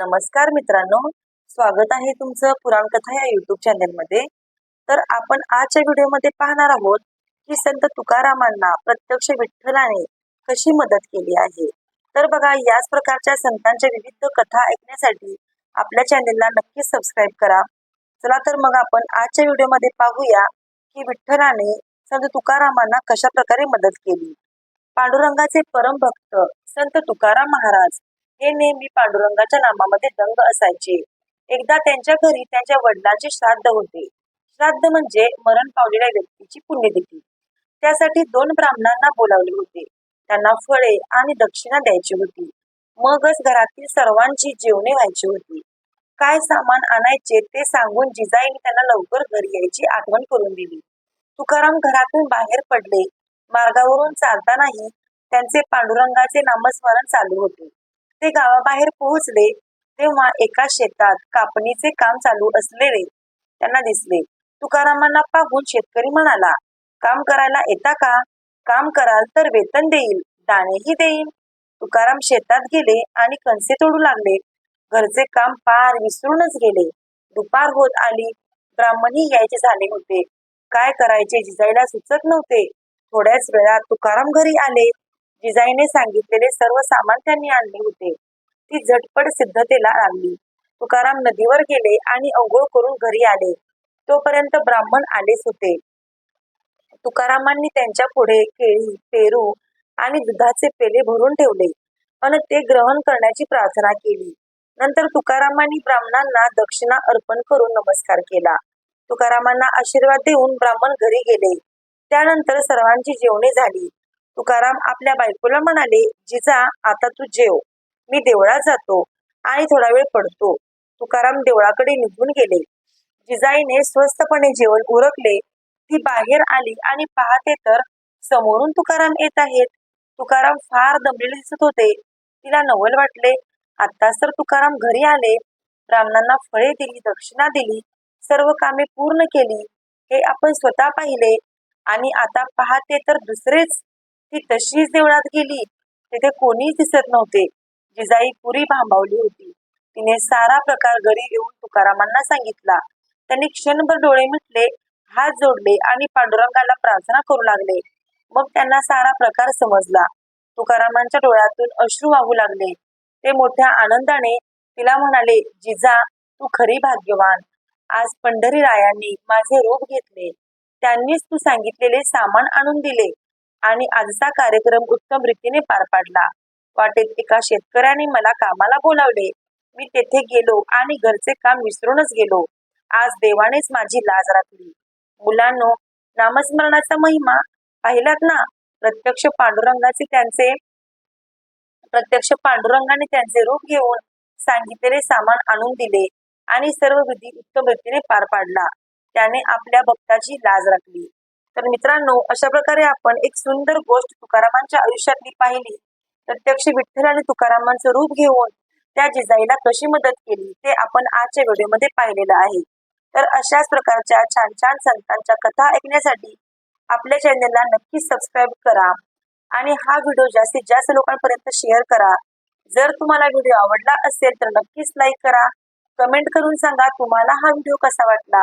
नमस्कार मित्रांनो. स्वागत आहे तुमचं पुराण कथा या युट्यूब चॅनलमध्ये तर आपण आजच्या व्हिडिओमध्ये पाहणार आहोत की संत तुकारामांना प्रत्यक्ष विठ्ठलाने कशी मदत केली आहे. तर बघा याच प्रकारच्या संतांच्या विविध कथा ऐकण्यासाठी आपल्या चॅनेलला नक्कीच सबस्क्राईब करा. चला तर मग आपण आजच्या व्हिडिओमध्ये पाहूया की विठ्ठलाने संत तुकारामांना कशा प्रकारे मदत केली. पांडुरंगाचे परम भक्त संत तुकाराम महाराज हे नेहमी पांडुरंगाच्या नामामध्ये दंग असायचे. एकदा त्यांच्या घरी त्यांच्या वडिलांचे श्राद्ध होते. श्राद्ध म्हणजे मरण पावलेल्या व्यक्तीची पुण्यतिथी. त्यासाठी दोन ब्राह्मणांना बोलावले होते. त्यांना फळे आणि दक्षिणा द्यायची होती. मगच घरातील सर्वांची जेवणे व्हायची होती. काय सामान आणायचे ते सांगून जिजाईने त्यांना लवकर घरी यायची आठवण करून दिली. तुकाराम घरातून बाहेर पडले. मार्गावरून चालतानाही त्यांचे पांडुरंगाचे नामस्मरण चालू होते. ते गावाबाहेर पोहोचले तेव्हा एका शेतात कापणीचे काम चालू असलेले त्यांना दिसले. तुकारामांना पाहून शेतकरी म्हणाला काम करायला येता का? काम कराल तर वेतन देईल दाणेही देईल तुकाराम शेतात गेले आणि कणसे तोडू लागले. घरचे काम पार विसरूनच गेले. दुपार होत आली. ब्राह्मणही यायचे झाले होते. काय करायचे जिजाईला सुचत नव्हते. थोड्याच वेळात तुकाराम घरी आले. जिजाईने सांगितलेले सर्व सामान त्यांनी आणले होते. ती झटपट सिद्धतेला लागली. तुकाराम नदीवर गेले आणि अंघोळ करून घरी आले. तोपर्यंत ब्राह्मण आलेच होते. तुकारामांनी त्यांच्या पुढे केळी पेरू आणि दुधाचे पेले भरून ठेवले आणि ते ग्रहण करण्याची प्रार्थना केली. नंतर तुकारामांनी ब्राह्मणांना दक्षिणा अर्पण करून नमस्कार केला. तुकारामांना आशीर्वाद देऊन ब्राह्मण घरी गेले. त्यानंतर सर्वांची जेवणे झाली. तुकाराम आपल्या बायकोला म्हणाले जिजा आता तू जेव. मी देवळात जातो आणि थोडा वेळ पडतो. तुकाराम देवळाकडे निघून गेले. जिजाईने स्वस्तपणे जेवण उरकले. ती बाहेर आली आणि पाहते तर समोरून तुकाराम येत आहेत. तुकाराम फार दमलेले दिसत होते. तिला नवल वाटले. आत्ताच तर तुकाराम घरी आले. ब्राह्मणांना फळे दिली दक्षिणा दिली सर्व कामे पूर्ण केली. हे आपण स्वतः पाहिले आणि आता पाहते तर दुसरेच ती तशीच देवळात गेली तिथे कोणीच दिसत नव्हते. जिजाई पुरी भांबावली होती. तिने सारा प्रकार घरी येऊन तुकारामांना सांगितला. त्यांनी क्षणभर डोळे मिटले हात जोडले आणि पांडुरंगाला प्रार्थना करू लागले. मग त्यांना सारा प्रकार समजला. तुकारामांच्या डोळ्यातून अश्रू वाहू लागले. ते मोठ्या आनंदाने तिला म्हणाले जिजा तू खरी भाग्यवान. आज पंढरी रायांनी माझे रोग घेतले. त्यांनीच तू सांगितलेले सामान आणून दिले. आणि आजचा कार्यक्रम उत्तम रीतीने पार पाडला. वाटेत एका शेतकऱ्याने मला कामाला बोलावले. मी तेथे गेलो आणि घरचे काम विसरूनच गेलो. आज देवानेच माझी लाज राखली. मुलांनो नामस्मरणाचा महिमा पाहिलात ना? प्रत्यक्ष पांडुरंगाचे त्यांचे प्रत्यक्ष पांडुरंगाने त्यांचे रूप घेऊन सांगितलेले सामान आणून दिले आणि सर्व विधी उत्तम रीतीने पार पाडला. त्याने आपल्या भक्ताची लाज राखली. तर मित्रांनो अशा प्रकारे आपण एक सुंदर गोष्ट तुकारामांच्या आयुष्यातली पाहिली. प्रत्यक्ष विठ्ठल आणि तुकारामांचं रूप घेऊन त्या जिजाईला कशी मदत केली ते आपण आजच्या व्हिडिओमध्ये पाहिलेलं आहे. तर अशाच प्रकारच्या छान छान संतांच्या कथा ऐकण्यासाठी आपल्या चॅनलला नक्की सबस्क्राईब करा आणि हा व्हिडिओ जास्तीत जास्त लोकांपर्यंत शेअर करा. जर तुम्हाला व्हिडिओ आवडला असेल तर नक्कीच लाईक करा. कमेंट करून सांगा तुम्हाला हा व्हिडिओ कसा वाटला.